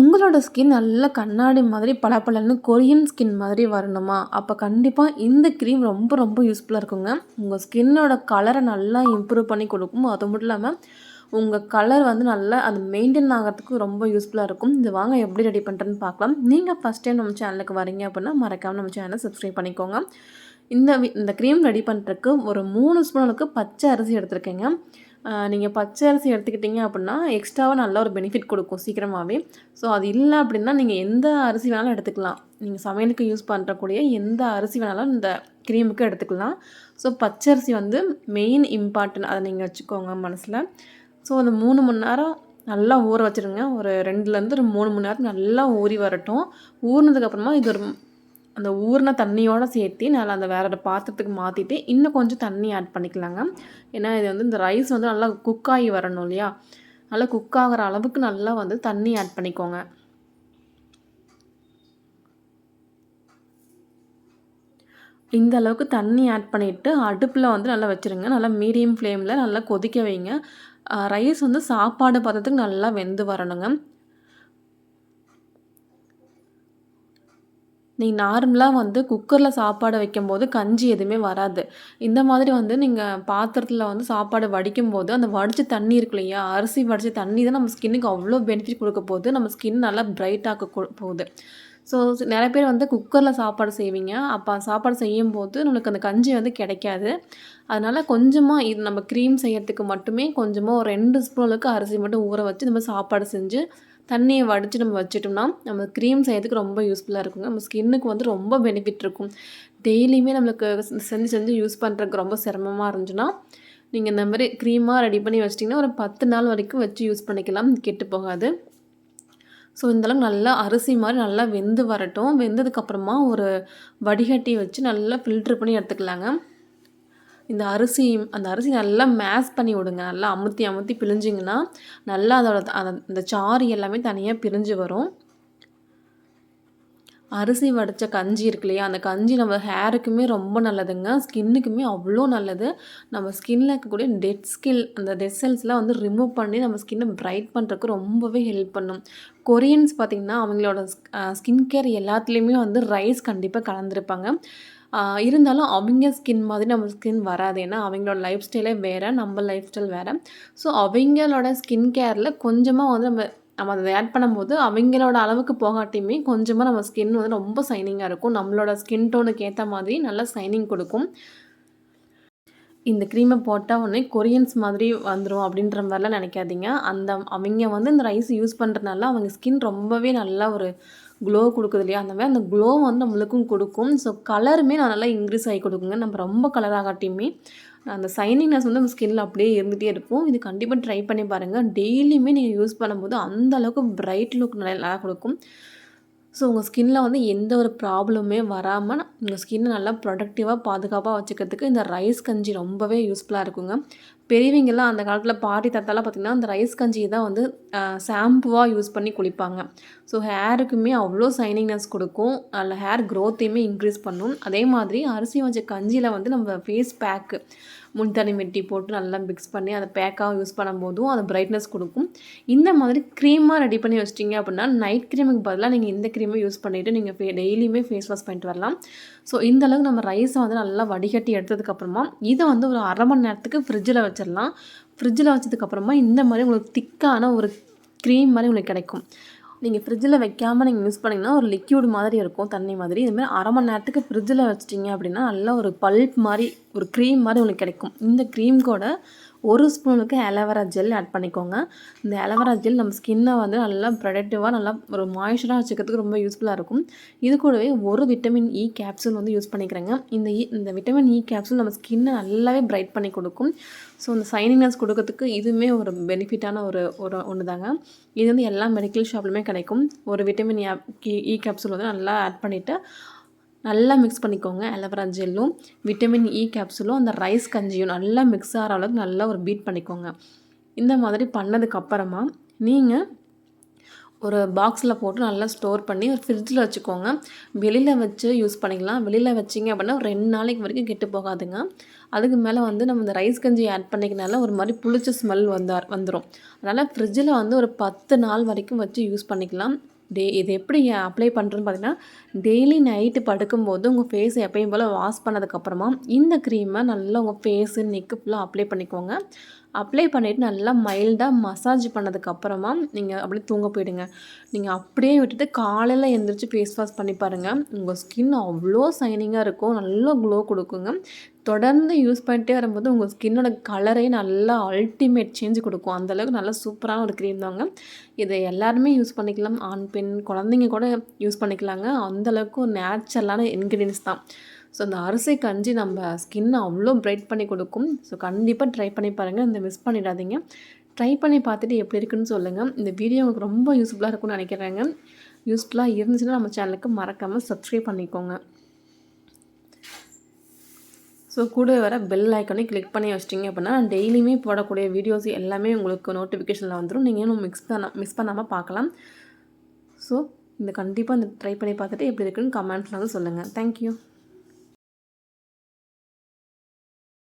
உங்களோட ஸ்கின் நல்ல கண்ணாடி மாதிரி பளபளன்னு கொரியன் ஸ்கின் மாதிரி வரணுமா? அப்போ கண்டிப்பாக இந்த க்ரீம் ரொம்ப ரொம்ப யூஸ்ஃபுல்லாக இருக்குங்க. உங்கள் ஸ்கின்னோட கலரை நல்லா இம்ப்ரூவ் பண்ணி கொடுக்கும். அது மட்டும் இல்லாமல் உங்கள் கலர் வந்து நல்லா அது மெயின்டைன் ஆகறதுக்கு ரொம்ப யூஸ்ஃபுல்லாக இருக்கும். இது வாங்க எப்படி ரெடி பண்ணுறேன்னு பார்க்கலாம். நீங்கள் ஃபஸ்ட் டைம் நம்ம சேனலுக்கு வரீங்க அப்படின்னா, மறக்காமல் நம்ம சேனலை சப்ஸ்கிரைப் பண்ணிக்கோங்க. இந்த வி இந்த க்ரீம் ரெடி பண்ணுறதுக்கு ஒரு மூணு ஸ்பூன் அளவுக்கு பச்சை அரிசி எடுத்துருக்கேங்க நீங்கள் பச்சை அரிசி எடுத்துக்கிட்டீங்க அப்படின்னா, எக்ஸ்ட்ராவாக நல்ல ஒரு பெனிஃபிட் கொடுக்கும் சீக்கிரமாகவே ஸோ அது இல்லை அப்படின்னா, நீங்கள் எந்த அரிசி வேணாலும் எடுத்துக்கலாம். நீங்கள் சமையலுக்கு யூஸ் பண்ணுறக்கூடிய எந்த அரிசி வேணாலும் இந்த க்ரீமுக்கு எடுத்துக்கலாம். ஸோ பச்சரிசி வந்து மெயின் இம்பார்ட்டன்ட் அதை நீங்கள் வச்சுக்கோங்க மனசில் ஸோ அந்த மூணு மணி நேரம் நல்லா ஊற வச்சுருங்க. ஒரு ரெண்டுலேருந்து ஒரு மூணு மணி நேரத்துக்கு நல்லா ஊறி வரட்டும். ஊறினதுக்கப்புறமா இது ஒரு அந்த ஊறின தண்ணியோடு சேர்த்து நல்லா அந்த வேற பாத்திரத்துக்கு மாற்றிட்டு இன்னும் கொஞ்சம் தண்ணி ஆட் பண்ணிக்கலாங்க. ஏன்னா இது வந்து இந்த ரைஸ் வந்து நல்லா குக் ஆகி வரணும் இல்லையா? நல்லா குக் ஆகிற அளவுக்கு நல்லா வந்து தண்ணி ஆட் பண்ணிக்கோங்க. இந்த அளவுக்கு தண்ணி ஆட் பண்ணிவிட்டு அடுப்பில் வந்து நல்லா வச்சுருங்க. நல்லா மீடியம் ஃப்ளேமில் நல்லா கொதிக்க வைங்க. ரைஸ் வந்து சாப்பாடு பார்த்ததுக்கு நல்லா வெந்து வரணுங்க. நீங்க நார்மலாக வந்து குக்கரில் சாப்பாடு வைக்கும்போது கஞ்சி எதுவுமே வராது. இந்த மாதிரி வந்து நீங்கள் பாத்திரத்தில் வந்து சாப்பாடு வடிக்கும் போது அந்த வடித்த தண்ணி இருக்கு இல்லையா? அரிசி வடிச்ச தண்ணி தான் நம்ம ஸ்கின்னுக்கு அவ்வளோ பெனிஃபிட் கொடுக்க போது. நம்ம ஸ்கின் நல்லா பிரைட் ஆக்க போகுது. ஸோ நிறைய பேர் வந்து குக்கரில் சாப்பாடு செய்வீங்க. அப்போ சாப்பாடு செய்யும்போது நம்மளுக்கு அந்த கஞ்சி வந்து கிடைக்காது. அதனால் கொஞ்சமாக இது நம்ம க்ரீம் செய்யறதுக்கு மட்டுமே கொஞ்சமாக ஒரு ரெண்டு ஸ்பூனுக்கு அரிசி மட்டும் ஊற வச்சு, நம்ம சாப்பாடு செஞ்சு, தண்ணியை வடித்து நம்ம வச்சுட்டோம்னா, நம்ம க்ரீம் செய்யறதுக்கு ரொம்ப யூஸ்ஃபுல்லாக இருக்குங்க. நம்ம ஸ்கின்னுக்கு வந்து ரொம்ப பெனிஃபிட் இருக்கும். டெய்லியுமே நம்மளுக்கு செஞ்சு செஞ்சு யூஸ் பண்ணுறதுக்கு ரொம்ப சிரமமாக இருந்துச்சுன்னா, நீங்கள் இந்த மாதிரி க்ரீமாக ரெடி பண்ணி வச்சிட்டிங்கன்னா ஒரு 10 நாள் வரைக்கும் வச்சு யூஸ் பண்ணிக்கலாம். கெட்டு போகாது. ஸோ இந்தளவுக்கு நல்லா அரிசி மாதிரி நல்லா வெந்து வரட்டும். வெந்ததுக்கப்புறமா ஒரு வடிகட்டி வச்சு நல்லா ஃபில்ட்ரு பண்ணி எடுத்துக்கலாங்க. இந்த அரிசி அந்த அரிசி நல்லா மேஷ் பண்ணி விடுங்க. நல்லா அமுத்தி அமுத்தி பிழிஞ்சிங்கன்னா, நல்லா அதோட அந்த அந்த சாறு எல்லாமே தனியாக பிரிஞ்சு வரும். அரிசி வடைச்ச கஞ்சி இருக்கு இல்லையா? அந்த கஞ்சி நம்ம ஹேருக்குமே ரொம்ப நல்லதுங்க. ஸ்கின்னுக்குமே அவ்வளோ நல்லது. நம்ம ஸ்கின்ல இருக்கக்கூடிய டெட் ஸ்கில் அந்த டெட் செல்ஸ்லாம் வந்து ரிமூவ் பண்ணி நம்ம ஸ்கின்னை பிரைட் பண்ணுறதுக்கு ரொம்பவே ஹெல்ப் பண்ணும். கொரியன்ஸ் பார்த்திங்கன்னா அவங்களோட ஸ்கின் கேர் எல்லாத்துலேயுமே வந்து ரைஸ் கண்டிப்பாக கலந்துருப்பாங்க இருந்தாலும் அவங்க ஸ்கின் மாதிரி நம்ம ஸ்கின் வராது. ஏன்னா அவங்களோட லைஃப் ஸ்டைலே வேறு நம்ம லைஃப் ஸ்டைல் வேறு ஸோ அவங்களோட ஸ்கின் கேரில் கொஞ்சமாக வந்து நம்ம நம்ம அதை ஆட் பண்ணும்போது, அவங்களோட அளவுக்கு போகாட்டியுமே கொஞ்சமாக நம்ம ஸ்கின் வந்து ரொம்ப சைனிங்காக இருக்கும். நம்மளோட ஸ்கின் டோனுக்கு ஏற்ற மாதிரி நல்லா சைனிங் கொடுக்கும். இந்த க்ரீமை போட்டால் உடனே கொரியன்ஸ் மாதிரி வந்துடும் அப்படின்ற மாதிரிலாம் நினைக்காதீங்க அந்த அவங்க வந்து இந்த ரைஸ் யூஸ் பண்ணுறதுனால அவங்க ஸ்கின் ரொம்பவே நல்லா ஒரு க்ளோ கொடுக்குது இல்லையா? அந்த மாதிரி அந்த க்ளோ வந்து நம்மளுக்கும் கொடுக்கும். ஸோ கலருமே நல்லா இன்க்ரீஸ் ஆகி கொடுக்குங்க. நம்ம ரொம்ப கலர் ஆகாட்டியுமே, அந்த சைனிங்னஸ் வந்து நம்ம ஸ்கின்ல அப்படியே இருந்துகிட்டே இருக்கும். இது கண்டிப்பாக ட்ரை பண்ணி பாருங்கள் டெய்லியுமே நீங்கள் யூஸ் பண்ணும்போது அந்த அளவுக்கு பிரைட் லுக் நல்லா கொடுக்கும். ஸோ உங்கள் ஸ்கின்ல வந்து எந்த ஒரு ப்ராப்ளமுமே வராமல் உங்கள் ஸ்கின்னை நல்லா ப்ரொடக்டிவாக பாதுகாப்பாக வச்சுக்கிறதுக்கு இந்த ரைஸ் கஞ்சி ரொம்பவே யூஸ்ஃபுல்லாக இருக்குங்க. பெரியவங்கெல்லாம் அந்த காலத்தில் பாட்டி, தாத்தாலாம் பார்த்திங்கன்னா அந்த ரைஸ் கஞ்சி தான் வந்து ஷாம்புவாக யூஸ் பண்ணி குளிப்பாங்க. ஸோ ஹேருக்குமே அவ்வளோ சைனிங்னஸ் கொடுக்கும். அதில் ஹேர் க்ரோத்தையுமே இன்க்ரீஸ் பண்ணும். அதே மாதிரி அரிசி வச்ச கஞ்சியில் வந்து நம்ம ஃபேஸ் பேக்கு முல்தானி மெட்டி போட்டு நல்லா மிக்ஸ் பண்ணி அதை பேக்காக யூஸ் பண்ணும்போதும் அது பிரைட்னஸ் கொடுக்கும். இந்த மாதிரி க்ரீமாக ரெடி பண்ணி வச்சிட்டிங்க அப்படின்னா, நைட் க்ரீமுக்கு பதிலாக நீங்கள் இந்த க்ரீமை யூஸ் பண்ணிவிட்டு நீங்கள் ஃபே டெய்லியுமே ஃபேஸ் வாஷ் பண்ணிட்டு வரலாம். ஸோ இந்த அளவுக்கு நம்ம ரைஸை வந்து நல்லா வடிகட்டி எடுத்ததுக்கப்புறமா, இதை வந்து ஒரு அரை மணி நேரத்துக்கு ஃப்ரிட்ஜில் வச்சிடலாம் ஃப்ரிட்ஜில் வச்சதுக்கப்புறமா இந்த மாதிரி உங்களுக்கு திக்கான ஒரு க்ரீம் மாதிரி உங்களுக்கு கிடைக்கும். நீங்கள் ஃப்ரிட்ஜில் வைக்காம நீங்கள் யூஸ் பண்ணிங்கன்னா ஒரு லிக்யூட் மாதிரி இருக்கும். தண்ணி மாதிரி. இது மாரி 1/2 மணி நேரத்துக்கு ஃப்ரிட்ஜில் வச்சிட்டிங்க அப்படின்னா, நல்லா ஒரு பல்ப் மாதிரி ஒரு க்ரீம் மாதிரி உங்களுக்கு கிடைக்கும். இந்த க்ரீம் கூட 1 ஸ்பூன் அளவுக்கு ஜெல் ஆட் பண்ணிக்கோங்க. இந்த ஆலோவேரா ஜெல் நம்ம ஸ்கின்னை வந்து நல்லா ப்ரொடக்டிவாக நல்லா ஒரு மாய்ஸ்சரா வச்சுக்கிறதுக்கு ரொம்ப யூஸ்ஃபுல்லாக இருக்கும். இது கூடவே ஒரு விட்டமின் இ கேப்சூல் வந்து யூஸ் பண்ணிக்கிறேங்க. இந்த இ இந்த விட்டமின் இ கேப்சூல் நம்ம ஸ்கின்னை நல்லாவே பிரைட் பண்ணி கொடுக்கும். ஸோ இந்த சைனிங்னஸ் கொடுக்கறதுக்கு இதுவுமே ஒரு பெனிஃபிட்டான ஒரு ஒரு ஒன்று தாங்க. இது வந்து எல்லா மெடிக்கல் ஷாப்லையுமே கிடைக்கும். ஒரு விட்டமின் கி இ கேப்சூல் வந்து நல்லா ஆட் பண்ணிவிட்டு நல்லா மிக்ஸ் பண்ணிக்கோங்க. ஆலோவேரா ஜெல்லும், விட்டமின் இ கேப்சூலும், அந்த ரைஸ் கஞ்சியும் நல்லா மிக்ஸ் ஆகிற அளவுக்கு நல்லா ஒரு பீட் பண்ணிக்கோங்க. இந்த மாதிரி பண்ணதுக்கப்புறமா, நீங்கள் ஒரு பாக்ஸில் போட்டு நல்லா ஸ்டோர் பண்ணி ஒரு ஃப்ரிட்ஜில் வச்சுக்கோங்க. வெளியில் வச்சு யூஸ் பண்ணிக்கலாம். வெளியில் வச்சிங்க அப்படின்னா ஒரு ரெண்டு நாளைக்கு வரைக்கும் கெட்டு போகாதுங்க. அதுக்கு மேலே வந்து நம்ம இந்த ரைஸ் கஞ்சி ஆட் பண்ணிக்கனால ஒரு மாதிரி புளிச்ச ஸ்மெல் வந்தார் வந்துடும் அதனால் ஃப்ரிட்ஜில் வந்து ஒரு பத்து நாள் வரைக்கும் வச்சு யூஸ் பண்ணிக்கலாம். டே இது எப்படி அப்ளை பண்ணுறதுன்னு பார்த்தீங்கன்னா டெய்லி நைட்டு படுக்கும்போது உங்கள் ஃபேஸ் எப்பயும் போல் வாஷ் பண்ணதுக்கப்புறமா இந்த க்ரீமை நல்லா உங்கள் ஃபேஸு நெக்கு ஃபுல்லாக அப்ளை பண்ணிக்கோங்க. அப்ளை பண்ணிவிட்டு நல்லா மைல்டாக மசாஜ் பண்ணதுக்கப்புறமா நீங்கள் அப்படியே தூங்க போயிடுங்க. நீங்கள் அப்படியே விட்டுட்டு காலையில் எழுந்திரிச்சு ஃபேஸ் வாஷ் பண்ணி பாருங்கள் உங்கள் ஸ்கின் அவ்வளோ சைனிங்காக இருக்கும். நல்லா க்ளோ கொடுக்குங்க. தொடர்ந்து யூஸ் பண்ணிட்டே வரும்போது உங்கள் ஸ்கின்னோட கலரே நல்லா அல்டிமேட் சேஞ்ச் கொடுக்கும். அந்தளவுக்கு நல்லா சூப்பரான ஒரு க்ரீம் தாங்க. இதை எல்லாருமே யூஸ் பண்ணிக்கலாம். ஆண் பெண் குழந்தைங்க கூட யூஸ் பண்ணிக்கலாங்க. அந்தளவுக்கு ஒரு நேச்சுரலான இன்க்ரீடியன்ஸ் தான். ஸோ அந்த அரிசி கஞ்சி நம்ம ஸ்கின்னை அவ்வளோ பிரைட் பண்ணி கொடுக்கும். ஸோ கண்டிப்பாக ட்ரை பண்ணி பாருங்கள் இந்த மிஸ் பண்ணிடாதீங்க. ட்ரை பண்ணி பார்த்துட்டு எப்படி இருக்குன்னு சொல்லுங்கள் இந்த வீடியோ உங்களுக்கு ரொம்ப யூஸ்ஃபுல்லாக இருக்கும்னு நினைக்கிறேங்க. யூஸ்ஃபுல்லாக இருந்துச்சுன்னா நம்ம சேனலுக்கு மறக்காமல் சப்ஸ்கிரைப் பண்ணிக்கோங்க. ஸோ கூட வர பெல் ஐக்கனே கிளிக் பண்ணி வச்சிட்டிங்க அப்படின்னா டெய்லியுமே போடக்கூடிய வீடியோஸ் எல்லாமே உங்களுக்கு நோட்டிஃபிகேஷனில் வந்துடும் நீங்கள் இன்னும் மிக்ஸ் பண்ண மிஸ் பண்ணாமல் பார்க்கலாம். ஸோ இந்த கண்டிப்பாக இந்த ட்ரை பண்ணி பார்த்துட்டு எப்படி இருக்குன்னு கமெண்ட்ஸில் வந்து சொல்லுங்கள் தேங்க்யூ